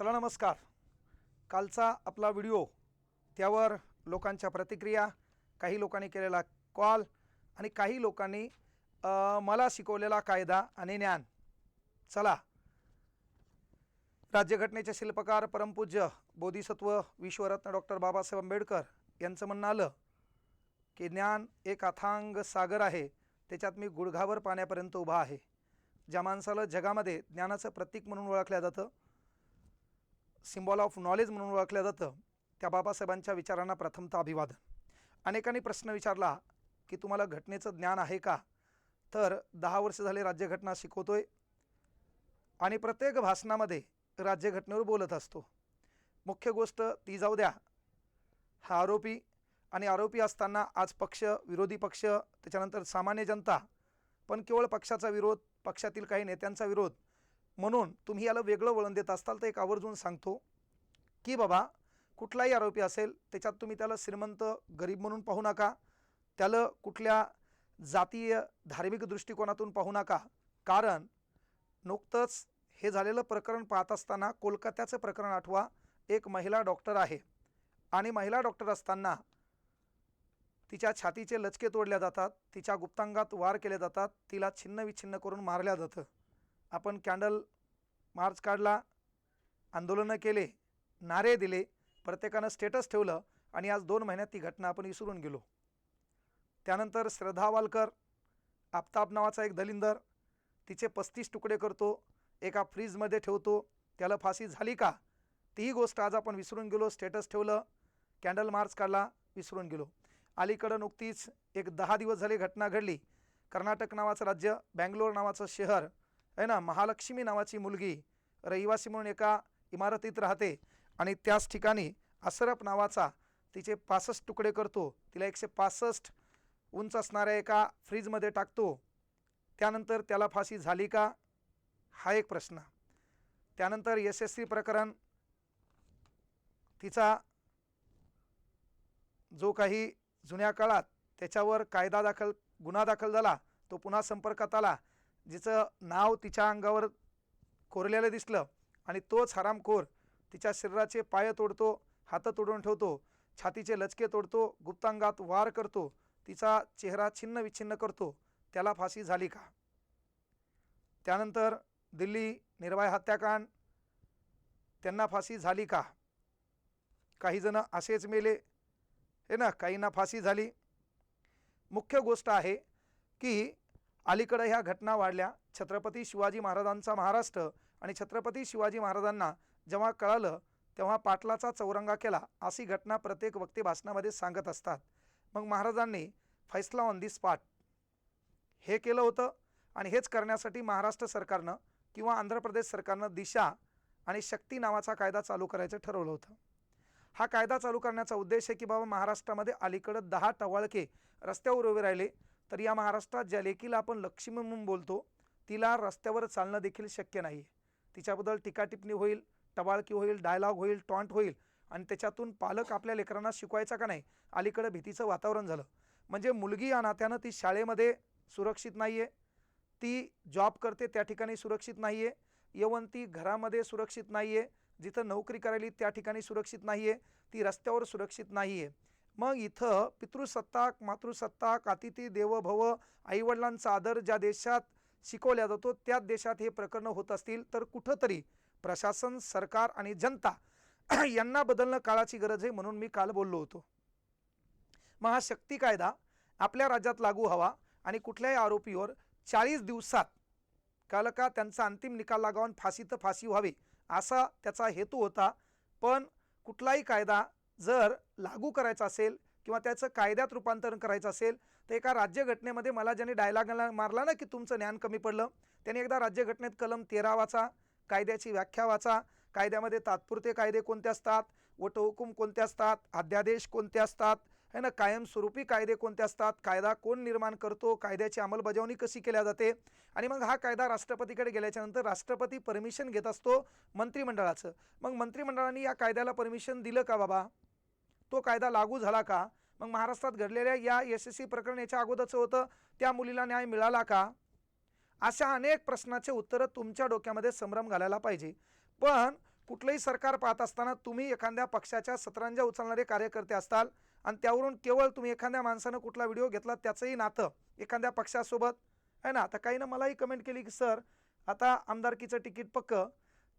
चला नमस्कार. कालचा आपला व्हिडिओ त्यावर लोकांच्या प्रतिक्रिया काही लोकांनी केलेला कॉल आणि काही लोकांनी मला शिकवलेला कायदा आणि ज्ञान. चला. राज्यघटनेचे शिल्पकार परमपूज्य बोधिसत्व विश्वरत्न डॉक्टर बाबासाहेब आंबेडकर यांचं म्हणणं आलं की ज्ञान एक अथांग सागर आहे त्याच्यात मी गुडघावर पाण्यापर्यंत उभा आहे. ज्या माणसाला जगामध्ये ज्ञानाचं प्रतीक म्हणून ओळखलं जातं सिम्बॉल ऑफ नॉलेज म्हणून ओळखलं जातं त्या बाबासाहेबांच्या विचारांना प्रथमतः अभिवादन. अनेकांनी प्रश्न विचारला की तुम्हाला घटनेचं ज्ञान आहे का? तर दहा वर्ष झाले राज्यघटना शिकवतोय आणि प्रत्येक भाषणामध्ये राज्यघटनेवर बोलत असतो. मुख्य गोष्ट ती जाऊ द्या. हा आरोपी आणि आरोपी असताना आज पक्ष विरोधी पक्ष त्याच्यानंतर सामान्य जनता पण केवळ पक्षाचा विरोध पक्षातील काही नेत्यांचा विरोध म्हणून तुम्ही याला वेगळं वळण देत असताल तर एक आवर्जून सांगतो की बाबा कुठलाही आरोपी असेल त्याच्यात तुम्ही त्याला श्रीमंत गरीब म्हणून पाहू नका. त्याला कुठल्या जातीय धार्मिक दृष्टिकोनातून पाहू नका. कारण नुकतंच हे झालेलं प्रकरण पाहत असताना कोलकात्याचं प्रकरण आठवा एक महिला डॉक्टर आहे. आणि महिला डॉक्टर असताना तिच्या छातीचे लचके तोडल्या जातात तिच्या गुप्तांगात वार केले जातात तिला छिन्न विछिन्न करून मारल्या जातं. आपण कॅन्डल मार्च काढला आंदोलनं केले नारे दिले प्रत्येकानं स्टेटस ठेवलं आणि आज दोन महिन्यात ती घटना आपण विसरून गेलो. त्यानंतर श्रद्धा वालकर आफताब नावाचा एक दलिंदर तिचे पस्तीस तुकडे करतो एका फ्रीजमध्ये ठेवतो त्याला फाशी झाली का? तीही गोष्ट आज आपण विसरून गेलो स्टेटस ठेवलं कॅन्डल मार्च काढला विसरून गेलो. अलीकडं नुकतीच एक दहा दिवस झाली घटना घडली. कर्नाटक नावाचं राज्य बँगलोर नावाचं शहर आहे ना महालक्ष्मी नावाची मुलगी रहिवासी म्हणून एका इमारतीत राहते आणि त्याच ठिकाणी असरफ नावाचा तिचे पासष्ट तुकडे करतो. तिला एकशे पासष्ट उंच असणाऱ्या एका फ्रीजमध्ये टाकतो. त्यानंतर त्याला फाशी झाली का? हा एक प्रश्न. त्यानंतर यशस्वी प्रकरण. तिचा जो काही जुन्या काळात त्याच्यावर कायदा दाखल गुन्हा दाखल झाला तो पुन्हा संपर्कात आला. जिचं नाव तिच्या अंगावर कोरलेलं दिसलं आणि तोच हरामखोर तिच्या शरीराचे पाय तोडतो हात तोडून ठेवतो छातीचे लचके तोडतो गुप्तांगात वार करतो तिचा चेहरा छिन्न विच्छिन्न करतो त्याला फाशी झाली का? त्यानंतर दिल्ली निर्भय हत्याकांड त्यांना फाशी झाली का? काहीजणं असेच मेले हे ना काहींना फाशी झाली. मुख्य गोष्ट आहे की अलीकडं ह्या घटना वाढल्या. छत्रपती शिवाजी महाराजांचा महाराष्ट्र आणि छत्रपती शिवाजी महाराजांना जेव्हा कळालं तेव्हा पाटलाचा चौरंगा केला. अशी घटना प्रत्येक वक्ती भाषणामध्ये सांगत असतात. मग महाराजांनी फैसला ऑन दी स्पॉट हे केलं होतं आणि हेच करण्यासाठी महाराष्ट्र सरकारनं किंवा आंध्र प्रदेश सरकारनं दिशा आणि शक्ती नावाचा कायदा चालू करायचं ठरवलं होतं. हा कायदा चालू करण्याचा उद्देश आहे की बाबा महाराष्ट्रामध्ये अलीकडं दहा टवाळके रस्त्यावर उभे राहिले. तर या महाराष्ट्रात ज्या लेकीला आपण लक्ष्मी म्हणून बोलतो तिला रस्त्यावर चालणं देखील शक्य नाही. तिच्याबद्दल टीकाटिपणी होईल टबाळकी होईल डायलॉग होईल टॉन्ट होईल आणि त्याच्यातून पालक आपल्या लेकरांना शिकवायचा का नाही अलीकडं भीतीचं वातावरण झालं. म्हणजे मुलगी या नात्यानं ती शाळेमध्ये सुरक्षित नाही आहे ती जॉब करते त्या ठिकाणी सुरक्षित नाही आहे यवंती घरामध्ये सुरक्षित नाही आहे जिथं नोकरी करायली त्या ठिकाणी सुरक्षित नाही आहे ती रस्त्यावर सुरक्षित नाही आहे मग इथं पितृसत्ताक मातृसत्ताक अतिथी देवभव आईवडिलांचा आदर ज्या देशात शिकवल्या जातो त्याच देशात हे प्रकरणं होत असतील. तर कुठंतरी प्रशासन सरकार आणि जनता यांना बदलणं काळाची गरज आहे म्हणून मी काल बोललो होतो. मग हा शक्ती कायदा आपल्या राज्यात लागू हवा आणि कुठल्याही आरोपीवर चाळीस दिवसात कळलं का त्यांचा अंतिम निकाल लागावून फाशी तर फाशी व्हावी असा त्याचा हेतू होता. पण कुठलाही कायदा जर लागू करायचं असेल किंवा त्याचं कायद्यात रूपांतरण करायचं असेल तर एका राज्यघटनेमध्ये मला ज्याने डायलॉग मारला ना की तुमचं ज्ञान कमी पडलं त्यांनी एकदा राज्यघटनेत कलम तेरा वाचा कायद्याची व्याख्या वाचा. कायद्यामध्ये तात्पुरते कायदे कोणते असतात? वटहुकूम कोणते असतात? अध्यादेश कोणते असतात? है ना? कायमस्वरूपी कायदे कोणते असतात? कायदा कोण निर्माण करतो? कायद्याची अंमलबजावणी कशी केल्या जाते? आणि मग हा कायदा राष्ट्रपतीकडे गेल्याच्यानंतर राष्ट्रपती परमिशन घेत असतो मंत्रिमंडळाचं. मग मंत्रिमंडळाने या कायद्याला परमिशन दिलं का बाबा? तो कायदा लागू झाला का? मग महाराष्ट्रात घडलेल्या या एस एस सी प्रकरण याच्या अगोदरचं होतं त्या मुलीला न्याय मिळाला का? अशा अनेक प्रश्नाचे उत्तरं तुमच्या डोक्यामध्ये संभ्रम घालायला पाहिजे. पण कुठलंही सरकार पाहत असताना तुम्ही एखाद्या पक्षाच्या सतरंजा उचलणारे कार्यकर्ते असताल आणि त्यावरून केवळ तुम्ही एखाद्या माणसानं कुठला व्हिडिओ घेतला त्याचंही नातं एखाद्या पक्षासोबत आहे ना? आता काहीनं मलाही कमेंट केली की सर आता आमदारकीचं तिकीट पक्क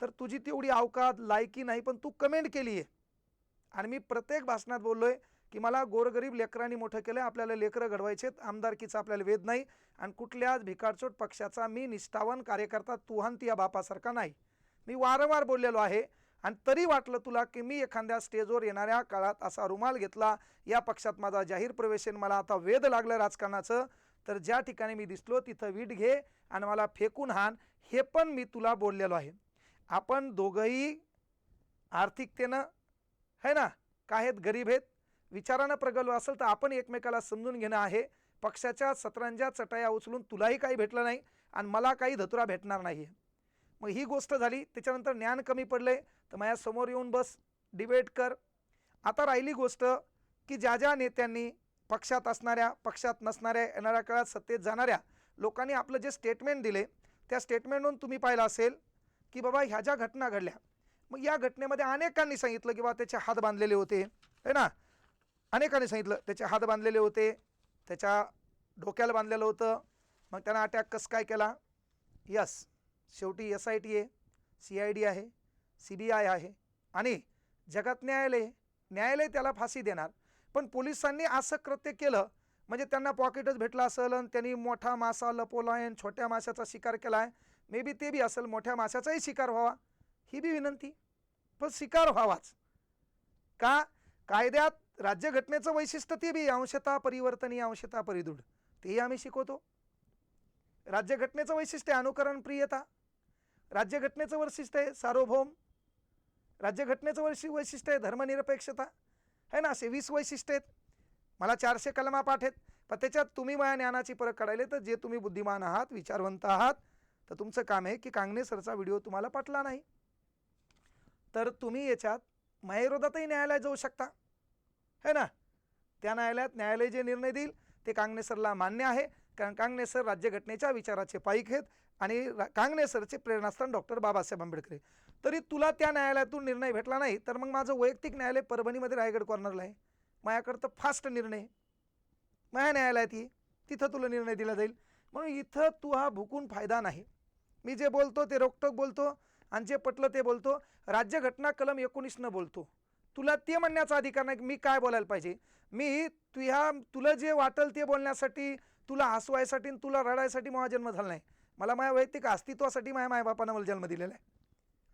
तर तुझी तेवढी अवकात लायकी नाही पण तू कमेंट केली आहे आणि मी प्रत्येक भाषणात बोललो आहे की मला गोरगरीब लेकरांनी मोठं केलं आपल्याला लेकरं घडवायचेत आमदारकीचा आपल्याला वेध नाही आणि कुठल्याच भिकारचोट पक्षाचा मी निष्ठावान कार्यकर्ता तुहांती या बापासारखा नाही. मी वारंवार बोललेलो आहे आणि तरी वाटलं तुला की मी एखाद्या स्टेजवर येणाऱ्या काळात असा रुमाल घेतला या पक्षात माझा जाहीर प्रवेश आहे मला आता वेध लागलं राजकारणाचं तर ज्या ठिकाणी मी दिसलो तिथं वीट घे आणि मला फेकून हाण हे पण मी तुला बोललेलो आहे. आपण दोघंही आर्थिकतेनं है ना? काय आहेत? गरीब आहेत? विचारानं प्रगल्भ असेल तर आपण एकमेकाला समजून घेणं आहे. पक्षाच्या सतरंजा चटाया उचलून तुलाही काही भेटलं नाही आणि मला काही धतुरा भेटणार नाही मग ही गोष्ट झाली त्याच्यानंतर ज्ञान कमी पडले तर माझ्यासमोर येऊन बस डिबेट कर. आता राहिली गोष्ट की ज्या ज्या नेत्यांनी पक्षात असणाऱ्या पक्षात नसणाऱ्या येणाऱ्या काळात सत्तेत जाणाऱ्या लोकांनी आपलं जे स्टेटमेंट दिले त्या स्टेटमेंटवरून तुम्ही पाहिलं असेल की बाबा ह्या ज्या घटना घडल्या मग या घटनेमध्ये अनेकांनी सांगितलं की बा त्याचे हात बांधलेले होते. है ना? अनेकांनी सांगितलं त्याचे हात बांधलेले होते. त्याच्या डोक्याला बांधलेलं होतं. मग त्यानं अटॅक कसं काय केला? यस. शेवटी एस आय टी आहे सी आय डी आहे सी बी आय आहे. आणि जगात न्यायालय न्यायालय त्याला फाशी देणार. पण पोलिसांनी असं कृत्य केलं म्हणजे त्यांना पॉकेटच भेटलं असेल आणि त्यांनी मोठा मासा लपवला आहे आणि छोट्या माशाचा शिकार केला आहे. मे बी ते बी असेल मोठ्या माशाचाही शिकार व्हावा. ही बी विनंती. पण शिकार व्हावाच. का? कायद्यात राज्यघटनेचं वैशिष्ट्य ते बी अंशता परिवर्तनीय अंशता परिदृढ. तेही आम्ही शिकवतो. राज्यघटनेचं वैशिष्ट्य अनुकरण प्रियता. राज्यघटनेचं वैशिष्ट्य आहे सार्वभौम. राज्यघटनेचं वैशि वैशिष्ट्य आहे धर्मनिरपेक्षता. आहे ना? असे वीस वैशिष्ट्य आहेत. मला चारशे कलमा पाठ आहेत. पण त्याच्यात तुम्ही माझ्या ज्ञानाची परत काढायला तर जे तुम्ही बुद्धिमान आहात विचारवंत आहात तर तुमचं काम आहे की कांगणे सरचा व्हिडिओ तुम्हाला पटला नाही. तर तुम्ही याच्यात माहेरोधातही न्यायालयात जाऊ शकता. है ना? त्या न्यायालयात न्यायालय जे निर्णय देईल ते कांगणेसरला मान्य आहे. कारण कांगणेसर राज्यघटनेच्या विचाराचे पाईक आहेत आणि रा- प्रेरणास्थान डॉक्टर बाबासाहेब आंबेडकर. तरी तुला त्या न्यायालयातून निर्णय भेटला नाही तर मग माझं वैयक्तिक न्यायालय परभणीमध्ये रायगड कॉर्नरला आहे. माझ्याकडं तर फास्ट निर्णय माझ्या न्यायालयात ये तिथं तुला निर्णय दिला जाईल. म्हणून इथं तू हा भुकून फायदा नाही. मी जे बोलतो ते रोकटोक बोलतो. आणि जे पटलं ते बोलतो. राज्यघटना कलम एकोणीसनं बोलतो. तुला ते म्हणण्याचा अधिकार नाही की मी काय बोलायला पाहिजे? मी तुह्या तुला जे वाटेल ते बोलण्यासाठी तुला हसवायसाठी आणि तुला रडायसाठी माझा जन्म झाला नाही. मला माझ्या वैयक्तिक अस्तित्वासाठी माझ्या मायबापानं मला जन्म दिलेला आहे.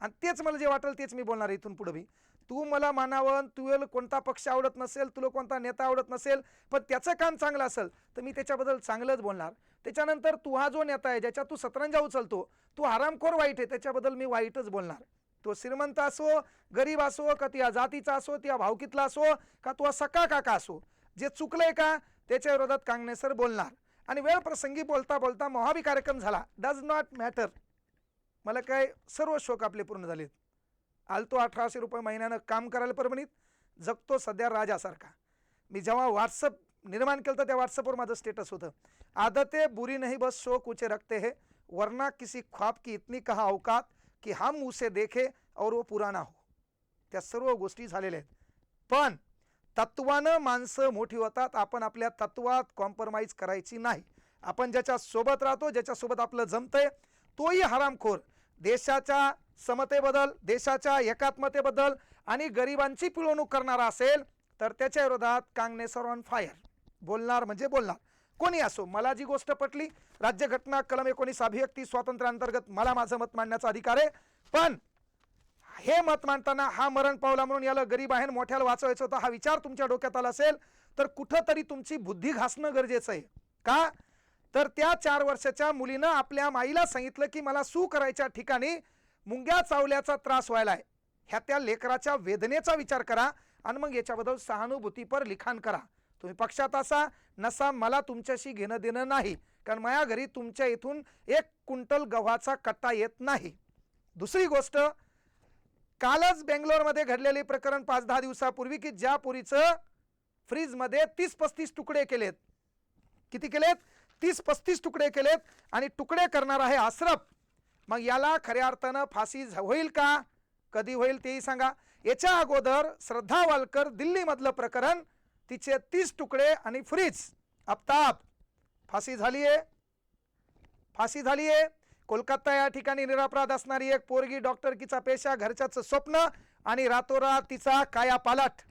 आणि तेच मला जे वाटेल तेच मी बोलणार इथून पुढं बी. तू मला मानावं तुला कोणता पक्ष आवडत नसेल तुला कोणता नेता आवडत नसेल पण त्याचं काम चांगलं असेल तर मी त्याच्याबद्दल चांगलंच बोलणार. त्याच्यानंतर तू हा जो नेता आहे ज्याच्यात तू सतरंजा उचलतो तू आरामखोर वाईट आहे त्याच्याबद्दल मी वाईटच बोलणार. तो श्रीमंत असो गरीब असो का त्या जातीचा असो त्या भावकीतला असो का तो सका काका असो जे चुकलंय का त्याच्या विरोधात कांगणेसर बोलणार. आणि वेळ प्रसंगी बोलता बोलता महाबी कार्यक्रम झाला. डज नॉट मॅटर मला काय सर्व शोक आपले पूर्ण झालेत. आलतो अठराशे रुपये महिन्यानं काम करायला परभणीत जगतो सध्या राजासारखा. मी जेव्हा व्हॉट्सअप निर्माण केलं तर त्या व्हॉट्सअपवर माझं स्टेटस होतं. आदते बुरी नाही बस शोक उचे रखते हे. वरना किसी ख्वाब की इतनी कहा औकात की हम उसे देखे और वो पुराना हो. त्या सर्व गोष्टी झालेल्या आहेत. पण तत्वानं माणसं मोठी होतात आपण आपल्या तत्वात कॉम्प्रमाइज करायची नाही. आपण ज्याच्या सोबत राहतो ज्याच्यासोबत आपलं जमतंय तोही हरामखोर. देशाच्या समतेबद्दल देशाच्या एकात्मतेबद्दल आणि गरिबांची पिळवणूक करणारा असेल तर त्याच्या विरोधात काँग्रेसवर ऑन फायर. बोलणार म्हणजे बोलणार. कोणी असो मला जी गोष्ट पटली राज्यघटना कलम एकोणीस अभिव्यक्ती स्वातंत्र्याअंतर्गत मला माझं मत मांडण्याचा अधिकार आहे. पण हे मत मांडताना हा मरण पावला म्हणून याला गरीब आहे मोठ्याला वाचवायचं होतं हा विचार तुमच्या डोक्यात आला असेल तर कुठंतरी तुमची बुद्धी घासणं गरजेचं आहे. का? तर त्या चार वर्षाच्या मुलीनं आपल्या माईला सांगितलं की मला सू करायच्या ठिकाणी मुंग्या चावल्याचा त्रास व्हायला आहे. ह्या त्या लेकराच्या वेदनेचा विचार करा आणि मग याच्याबद्दल सहानुभूतीपर लिखाण करा. तुम्ही पक्षात असा नसा मला तुमच्याशी घेणं देणं नाही. कारण माझ्या घरी तुमच्या इथून एक कुंटल गव्हाचा कट्टा येत नाही. दुसरी गोष्ट कालच बेंगलोरमध्ये घडलेले प्रकरण पाच दहा दिवसापूर्वी की ज्या पुरीचं फ्रीजमध्ये तीस पस्तीस तुकडे केलेत. किती केलेत? तीस पस्तीस तुकडे केलेत आणि तुकडे करणार आहे आसरफ मग याला खऱ्या अर्थानं फाशी होईल का? कधी होईल तेही सांगा. याच्या अगोदर श्रद्धा वालकर दिल्लीमधलं प्रकरण तिचे तीस तुकडे आणि फ्रीज. आपताप फाशी झाली आहे फाशी झाली आहे कोलकाता या ठिकाणी निरापराध असणारी एक पोरगी डॉक्टरकीचा पेशा घरच्याचं स्वप्न आणि रातोरात तिचा काया पालट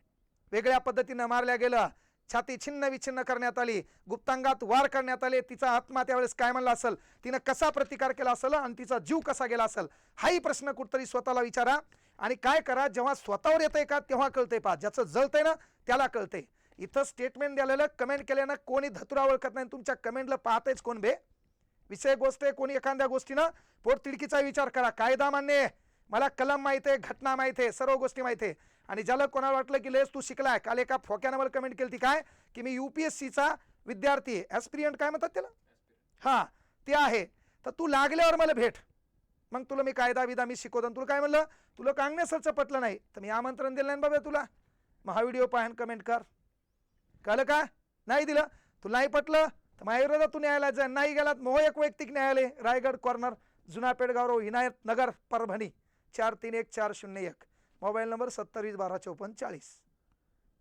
वेगळ्या पद्धतीनं मारल्या गेलं. छाती छिन्न विछिन्न करण्यात आली. गुप्तांगात वार करण्यात आले. तिचा आत्मा त्यावेळेस काय म्हणला असेल? तिनं कसा प्रतिकार केला असेल आणि तिचा जीव कसा गेला असेल? हाही प्रश्न कुठतरी स्वतःला विचारा. आणि काय करा जेव्हा स्वतःवर येतंय का तेव्हा कळतंय पा ज्याचं जळतंय ना त्याला कळतंय. इथं स्टेटमेंट द्यालेलं कमेंट केल्यानं कोणी धतुरा ओळखत नाही. तुमच्या कमेंटला पाहतायच कोण बे? विषय गोष्ट आहे कोणी एखाद्या गोष्टीनं पोटतिडकीचा विचार करा. कायदा मान्य आहे. मला कलम माहीत आहे घटना माहीत आहे सर्व गोष्टी माहीत आहे. आणि ज्याला कोणाला वाटलं की लेस तू शिकलाय काल एका फोक्यानं मला कमेंट केली ती काय? की मी यू पी एस सीचा विद्यार्थी आहे. ॲस्पिरियंट काय म्हणतात त्याला? हां ते आहे. तर तू लागल्यावर मला भेट. मग तुला मी कायदा विदा मी शिकवतो. तुला काय म्हणलं? तुला काँग्रेसचं पटलं नाही. तर मी आमंत्रण दिलं नाही बाबा तुला. मग हा व्हिडिओ पाहन कमेंट कर. कळलं का? नाही दिलं? तुला नाही पटलं? तर माझ्या विरोधात तू न्यायालयात जा. नाही गेलात मग एक वैयक्तिक न्यायालय रायगड कॉर्नर जुना पेडगाव रोड हिनायत नगर परभणी. चार तीन एक चार शून्य एक. मोबाईल नंबर सत्तर वीस बारा चौपन्न चाळीस.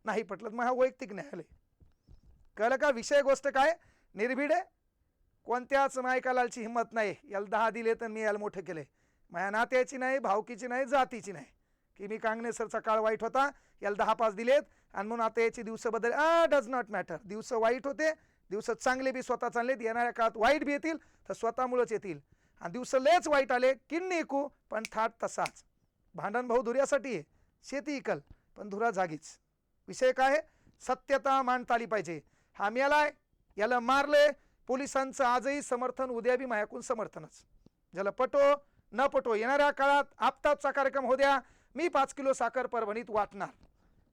नाही पटलं मग हा वैयक्तिक न्यायालय. कळलं का? विषय गोष्ट काय? निर्भीड आहे. कोणत्याच मायकालालची हिंमत नाही. याला दहा दिले तर मी याला मोठं केले माझ्या नात्याची नाही भावकीची नाही जातीची नाही. की मी कांगणेसरचा काळ वाईट होता याला दहा पाच दिलेत आणि म्हणून आता याची दिवस बदल आ डज नॉट मॅटर दिवस वाईट होते दिवस चांगले बी स्वतः चांगलेत येणाऱ्या काळात वाईट बी येतील तर स्वतःमुळंच येतील. आणि दिवस लयच वाईट आले किन्नी ऐकू पण थाट तसाच. भांडण भाऊ धुऱ्यासाठी आहे. शेती इकल पण धुरा जागीच. विषय काय आहे? सत्यता मांडता आली पाहिजे. हा याला मारले पोलिसांचं आजही समर्थन उद्या बी मायाकून समर्थनच. ज्याला पटो न पटो येणाऱ्या काळात आपतापचा कार्यक्रम हो द्या. मी पाच किलो साखर परभणीत वाटणार.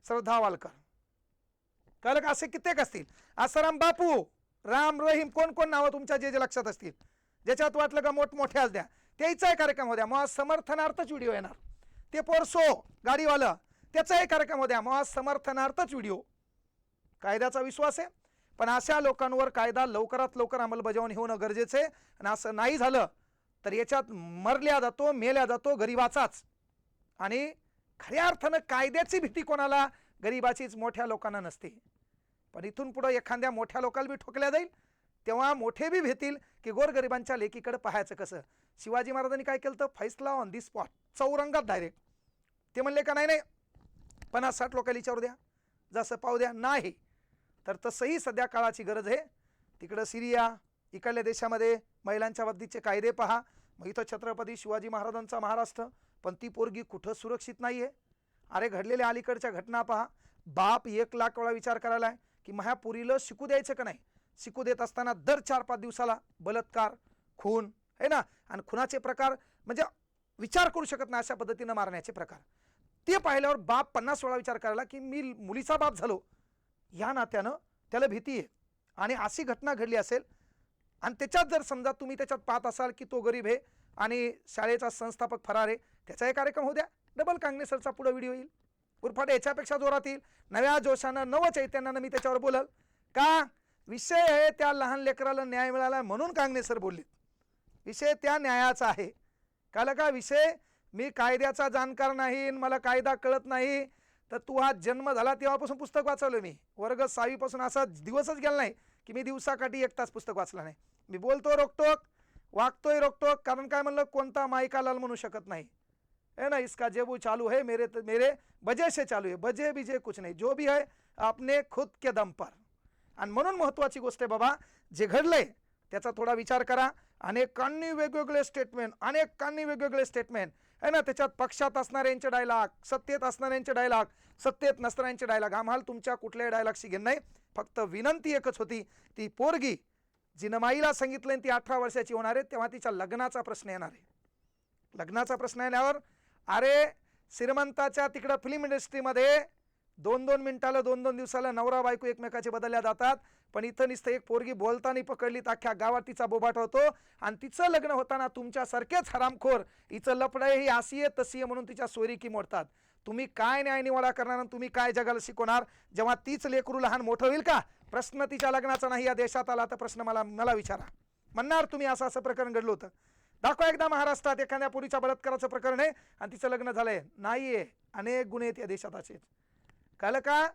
श्रद्धा वालकर. कळलं का? असे कित्येक असतील. आसाराम बापू राम रहीम कोण कोण नावं तुमच्या जे जे लक्षात असतील. ज्याच्यात वाटलं का मोठमोठ्याच द्या. त्याचाही कार्यक्रम हो द्या. मग समर्थनार्थच व्हिडिओ येणार. ते पोरसो गाडीवालं. त्याचाही कार्यक्रम द्या. मग समर्थनार्थच व्हिडिओ. कायद्याचा विश्वास आहे. पण अशा लोकांवर कायदा लवकरात लवकर अंमलबजावणी होणं गरजेचं आहे. आणि असं नाही झालं तर याच्यात मरल्या जातो मेल्या जातो गरिबाचाच. आणि खऱ्या अर्थानं कायद्याची भीती कोणाला? गरिबाचीच मोठ्या लोकांना नसते. पण इथून पुढं एखाद्या मोठ्या लोकांना बी ठोकल्या जाईल. तेव्हा मोठे बी भेतील की गोरगरिबांच्या लेकीकडे पाहायचं कसं? शिवाजी महाराजांनी काय केलं तर फैसला ऑन दी स्पॉट चौरंगात डायरेक्ट ते म्हणले का नाही नाही. पन्नास साठ लोकांना विचारू द्या. जसं पाहू द्या. नाही. तर तसंही सध्या काळाची गरज आहे. तिकडं सिरिया इकडल्या देशामध्ये महिलांच्या बाबतीचे कायदे पहा. मग इथं छत्रपती शिवाजी महाराजांचा महाराष्ट्र. पण ती पोरगी कुठं सुरक्षित नाही आहे अरे घडलेल्या अलीकडच्या घटना पहा. बाप एक लाख वेळा विचार करायला आहे की महापुरीला पुरीला शिकू द्यायचं का नाही? शिकू देत असताना दर चार पाच दिवसाला बलात्कार खून आहे ना? आणि खुनाचे प्रकार म्हणजे विचार करू शकत नाही अशा पद्धतीनं मारण्याचे प्रकार. ते पाहिल्यावर बाप पन्नास वेळा विचार करायला की मी मुलीचा बाप झालो. या नात्यानं त्याला भीती आहे. आणि अशी घटना घडली असेल आणि त्याच्यात जर समजा तुम्ही त्याच्यात पाहत असाल की तो गरीब आहे आणि शाळेचा संस्थापक फरार आहे त्याचाही कार्यक्रम होऊ द्या. डबल काँग्रेसरचा पुढं व्हिडिओ येईल. उरफाट याच्यापेक्षा जोरात येईल. नव्या जोशानं नवं चैतन्यानं मी त्याच्यावर बोलल. का? विषय आहे त्या लहान लेकराला न्याय मिळाला म्हणून काँग्रेसर बोलले. विषय त्या न्यायाचा आहे. काल का विषय? मी कायद्याचा जाणकार नाही मला कायदा कळत नाही. तर तू हा जन्म झाला तेव्हापासून पुस्तक वाचवलं मी. वर्ग सहावीपासून असा दिवसच गेला नाही की मी दिवसाकाठी एक तास पुस्तक वाचलं नाही. मी बोलतो रोकटोक वागतोय रोकटोक कारण काय म्हणलं कोणता मायका लाल म्हणू शकत नाही. है ना इसका जेबू चालू है मेरे मेरे बजे से चालू है बजे बिजे कुछ नहीं जो भी है अपने खुद के दम पर. आणि म्हणून महत्त्वाची गोष्ट आहे बाबा जे घडलंय त्याचा थोडा विचार करा. अनेकांनी वेगवेगळे स्टेटमेंट अनेकांनी वेगवेगळे स्टेटमेंट आहे ना? त्याच्यात पक्षात असणाऱ्यांचे डायलॉग सत्तेत असणाऱ्यांचे डायलॉग सत्तेत नसणाऱ्यांचे डायलॉग आम्हाला तुमच्या कुठल्याही डायलॉगशी घेणं नाही. फक्त विनंती एकच होती. ती पोरगी जिनं माईला सांगितलं ती अठरा वर्षाची होणार आहे तेव्हा तिच्या लग्नाचा प्रश्न येणार आहे. लग्नाचा प्रश्न येण्यावर अरे श्रीमंताच्या तिकडं फिल्म इंडस्ट्रीमध्ये दोन दोन मिनिटाला दोन दोन दिवसाला नवरा बायको एकमेकाचे बदलल्या जातात. पण इथं नुसतं एक पोरगी बोलताना पकडली तर अख्ख्या गावात तिचा बोबाट होतो. आणि तिचं लग्न होताना तुमच्यासारखेच हरामखोर हिचं लपडं ही अशी आहे तशी आहे म्हणून तिच्या सोयरीकी मोडतात. तुम्ही काय न्याय निवाडा करणार आणि तुम्ही काय जगाला शिकवणार? जेव्हा तीच लेकरू लहान मोठं होईल का? प्रश्न तिच्या लग्नाचा नाही या देशात आला तर प्रश्न मला मला विचारा. म्हणणार तुम्ही असं असं प्रकरण घडलं होतं. दाखवा एकदा महाराष्ट्रात एखाद्या पोरीच्या बलात्काराचं प्रकरण आहे आणि तिचं लग्न झालंय. नाहीये. अनेक गुन्हे आहेत या देशात असेच. कळलं का?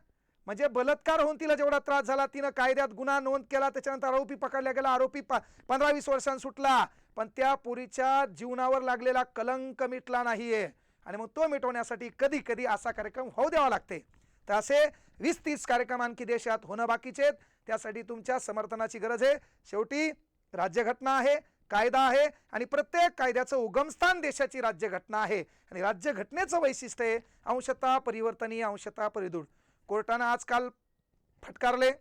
म्हणजे बलात्कार होऊन तिला जेवढा त्रास झाला तिनं कायद्यात गुन्हा नोंद केला त्याच्यानंतर आरोपी पकडला गेला आरोपी प पंधरा वीस वर्षांनी सुटला. पण त्या पुरीच्या जीवनावर लागलेला कलंक मिटला नाहीये. आणि मग तो मिटवण्यासाठी कधी कधी असा कार्यक्रम होऊ द्यावा लागते. तर असे वीस तीस कार्यक्रम आणखी देशात होणं बाकीचे आहेत त्यासाठी तुमच्या समर्थनाची गरज आहे. शेवटी राज्यघटना आहे. कायदा आहे आणि प्रत्येक कायद्याचं उगमस्थान देशाची राज्यघटना आहे. आणि राज्यघटनेचं वैशिष्ट्य आहे अंशता परिवर्तनीय अंशता परिदूढ. कोर्टानं आजकाल फटकारले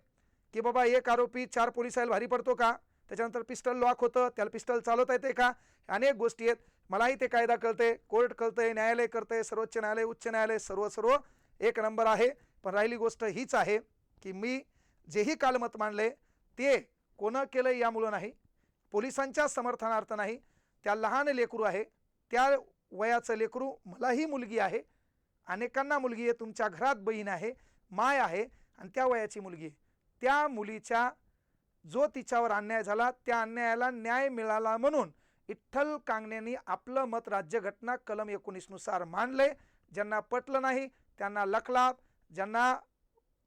की बाबा एक आरोपी चार पोलिसाला भारी पडतो का? त्याच्यानंतर पिस्टल लॉक होतं त्याला पिस्टल चालवता येते का? अनेक गोष्टी आहेत. मलाही ते कायदा कळते कोर्ट कळतंय न्यायालय करतंय सर्वोच्च न्यायालय उच्च न्यायालय सर्व सर्व एक नंबर आहे. पण राहिली गोष्ट हीच आहे की मी जेही कालमत मांडले ते कोणं केलं यामुळं नाही. पोलिसांच्या समर्थनार्थ नाही. त्या लहान लेकरू आहे. त्या वयाचं लेकरू मलाही मुलगी आहे. अनेकांना मुलगी आहे. तुमच्या घरात बहीण आहे. माय आहे. आणि त्या वयाची मुलगी आहे. त्या मुलीच्या जो तिच्यावर अन्याय झाला त्या अन्यायाला न्याय मिळाला म्हणून विठ्ठल कांगणेंनी आपलं मत राज्यघटना कलम एकोणीसनुसार मांडले ज्यांना पटलं नाही त्यांना लखलाप. ज्यांना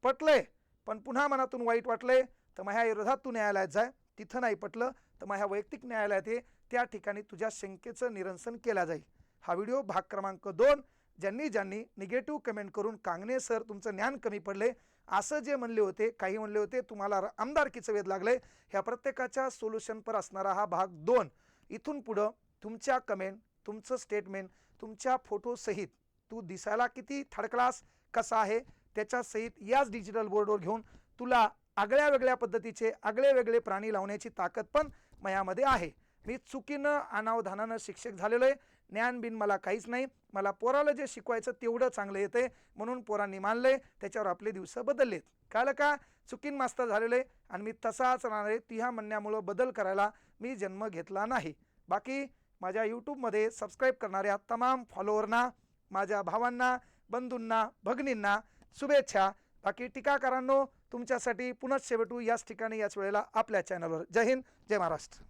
पटले पण पुन्हा मनातून वाईट वाटले तर माझ्या विरोधात तू न्यायालयात जाय. तिथं नाही पटलं तर मग ह्या वैयक्तिक न्यायालयात हे त्या ठिकाणी तुझ्या शंकेचं निरसन केला जाईल. हा व्हिडिओ भाग क्रमांक दोन. ज्यांनी ज्यांनी निगेटिव्ह कमेंट करून कांगणे सर तुमचं ज्ञान कमी पडले असं जे म्हणले होते काही म्हणले होते तुम्हाला आमदारकीचं वेध लागले ह्या प्रत्येकाच्या सोल्युशनपर असणारा हा भाग दोन. इथून पुढं तुमच्या कमेंट तुमचं स्टेटमेंट तुमच्या फोटोसहित तू दिसायला किती थर्ड क्लास कसा आहे त्याच्यासहित याच डिजिटल बोर्डवर घेऊन तुला आगळ्या वेगळ्या पद्धतीचे आगळे वेगळे प्राणी लावण्याची ताकद पण मयामध्ये आहे. मी चुकीनं अनावधानानं शिक्षक झालेलो आहे. ज्ञान बिन मला काहीच नाही. मला पोराला जे शिकवायचं तेवढं चांगलं येते म्हणून पोरांनी मानले त्याच्यावर आपले दिवस बदललेत. कळलं का? चुकीन मास्तर झालेले आहे आणि मी तसाच राहणार आहे. तिहा म्हणण्यामुळं बदल करायला मी जन्म घेतला नाही. बाकी माझ्या यूट्यूबमध्ये सबस्क्राईब करणाऱ्या तमाम फॉलोअरना माझ्या भावांना बंधूंना भगिनींना शुभेच्छा. बाकी टीकाकारांनो तुमच्यासाठी पुनश्च भेटू याच ठिकाणी याच वेळेला आपल्या चॅनलवर जय हिंद जय महाराष्ट्र.